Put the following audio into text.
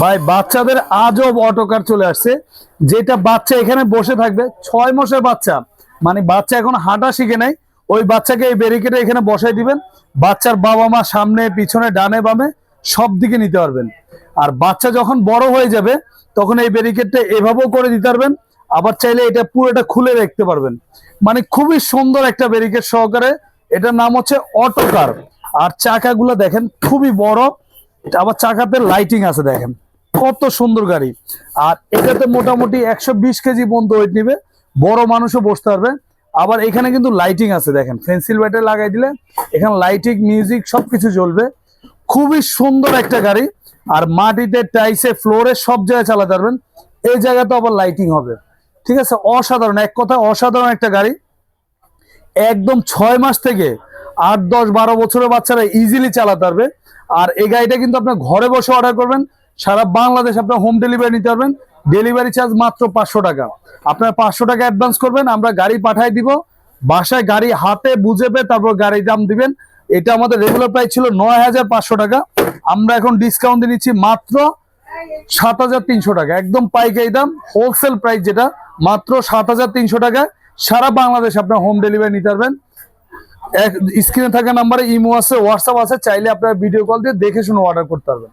ভাই, বাচ্চাদের আজব অটোকার চলে আসছে। যেটা বাচ্চা এখানে বসে থাকবে, ছয় মাসের বাচ্চা। মানে বাচ্চা এখন হাঁটা শিখে নাই। ওই বাচ্চাকে এই ব্যারিকেডে এখানে বসাই দিবেন। বাচ্চার বাবা মা সামনে, পিছনে, ডানে, বামে সব দিকে নিতে পারবেন। আর বাচ্চা যখন বড় হয়ে যাবে, তখন এই ব্যারিকেডটা এভাবেও করে দিতে পারবেন। আবার চাইলে এটা পুরোটা খুলে রাখতে পারবেন। মানে খুবই সুন্দর একটা ব্যারিকেড সহকারে। এটার নাম হচ্ছে অটোকার আর চাকাগুলো দেখেন, খুবই বড়। আবার চাকাতে লাইটিং আছে, দেখেন। কত সুন্দর গাড়ি। আর এটাতে মোটামুটি একশো বিশ কেজি পর্যন্ত ওয়েট নিবে। বড় মানুষও বসতে পারবে। আবার এখানে কিন্তু লাইটিং আছে দেখেন। পেন্সিল ব্যাটে লাগাই দিলে এখানে লাইটিং মিউজিক সবকিছু চলবে খুবই সুন্দর একটা গাড়ি। আর মাটিতে টাইসে ফ্লোরে সব জায়গায় চালাতে পারবেন। এই জায়গাতে আবার লাইটিং হবে। ঠিক আছে? অসাধারণ। এক কথা, অসাধারণ একটা গাড়ি। একদম ছয় মাস থেকে আট, দশ, বারো বছরের বাচ্চারা ইজিলি চালাতে পারবে। আর এই গাড়িটা কিন্তু আপনার ঘরে বসে অর্ডার করবেন। সারা বাংলাদেশ আপনার হোম ডেলিভারি নিতে পারবেন। ডেলিভারি চার্জ মাত্র পাঁচশো টাকা। আপনার পাঁচশো টাকা অ্যাডভান্স করবেন, আমরা গাড়ি পাঠাই দিব। বাসায় গাড়ি হাতে বুঝে পেয়ে তারপর গাড়ির দাম দিবেন। এটা আমাদের রেগুলার প্রাইস ছিল নয় হাজার পাঁচশো টাকা। আমরা এখন ডিসকাউন্ট দিয়ে নিচ্ছি মাত্র সাত হাজার তিনশো টাকা। একদম পাইকারি দাম হোলসেল প্রাইস যেটা, মাত্র সাত হাজার তিনশো টাকা। সারা বাংলাদেশ আপনার হোম ডেলিভারি নিতে পারবেন। স্ক্রিনে থাকা নাম্বারে ইমো আছে হোয়াটসঅ্যাপ আছে, চাইলে আপনার ভিডিও কল দিয়ে দেখে শুনে অর্ডার করতে পারবেন।